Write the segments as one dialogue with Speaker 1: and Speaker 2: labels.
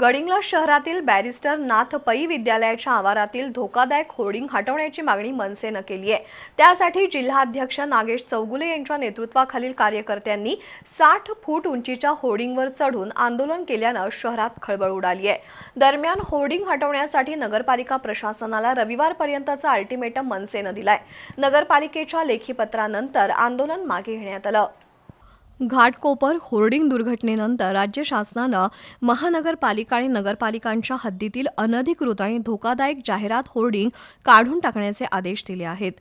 Speaker 1: गडिंगला शहरातील बॅरिस्टर नाथ पै विद्यालयाच्या आवारातील धोकादायक होर्डिंग हटवण्याची मागणी मनसेनं केली आहे. त्यासाठी जिल्हाध्यक्ष नागेश चौगुले यांच्या नेतृत्वाखालील कार्यकर्त्यांनी साठ फूट उंचीच्या होर्डिंगवर चढून आंदोलन केल्यानं शहरात खळबळ उडाली आहे. दरम्यान होर्डिंग हटवण्यासाठी नगरपालिका प्रशासनाला रविवारपर्यंतचा अल्टिमेटम मनसेनं दिलाय. नगरपालिकेच्या लेखीपत्रानंतर आंदोलन मागे घेण्यात आलं. घाटकोपर होर्डिंग दुर्घटनेनंतर राज्य शासनानं महानगरपालिका आणि नगरपालिकांच्या हद्दीतील अनधिकृत आणि धोकादायक जाहिरात होर्डिंग काढून टाकण्याचे आदेश दिले आहेत.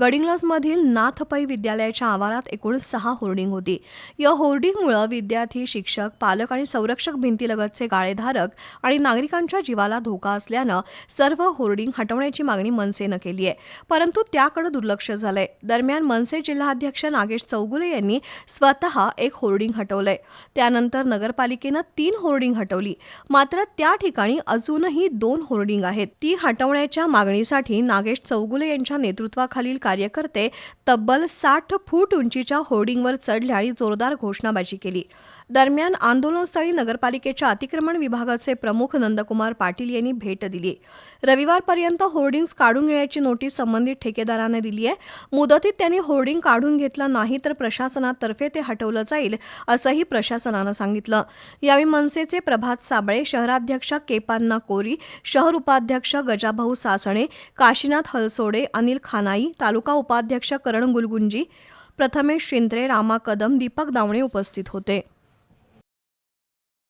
Speaker 1: गडिंग्लजमधील नाथपै विद्यालयाच्या आवारात एकूण सहा होर्डिंग होती. या होर्डिंगमुळे विद्यार्थी शिक्षक पालक आणि संरक्षक भिंतीलगतचे गाळेधारक आणि नागरिकांच्या जीवाला धोका असल्यानं सर्व होर्डिंग हटवण्याची मागणी मनसेनं केली आहे. परंतु त्याकडे दुर्लक्ष झालंय. दरम्यान मनसे जिल्हाध्यक्ष नागेश चौगुले यांनी स्वतः एक होर्डिंग हटवलंय. त्यानंतर नगरपालिकेनं तीन होर्डिंग हटवली. मात्र त्या ठिकाणी अजूनही दोन होर्डिंग आहेत. ती हटवण्याच्या मागणीसाठी नागेश चौगुले यांच्या नेतृत्वाखालील कार्यकर्ते तब्बल साठ फूट उंचीच्या होर्डिंगवर चढले आणि जोरदार घोषणाबाजी केली. दरम्यान आंदोलनस्थळी नगरपालिकेच्या अतिक्रमण विभागाचे प्रमुख नंदकुमार पाटील यांनी भेट दिली. रविवारपर्यंत होर्डिंग्स काढून घेण्याची नोटीस संबंधित ठेकेदाराने दिली आहे मुदतीत त्यांनी होर्डिंग काढून घेतलं नाही तर प्रशासनातर्फे ते हटवले जाईल असंही प्रशासनानं सांगितलं. यावेळी मनसेचे प्रभात साबळे शहराध्यक्ष केपान्ना कोरी शहर उपाध्यक्ष गजाभाऊ सासणे काशीनाथ हलसोडे अनिल खानाई तालुका उपाध्यक्ष करण गुलगुंजी प्रथमेश शिंद्रे रामा कदम दीपक दावणे उपस्थित होते.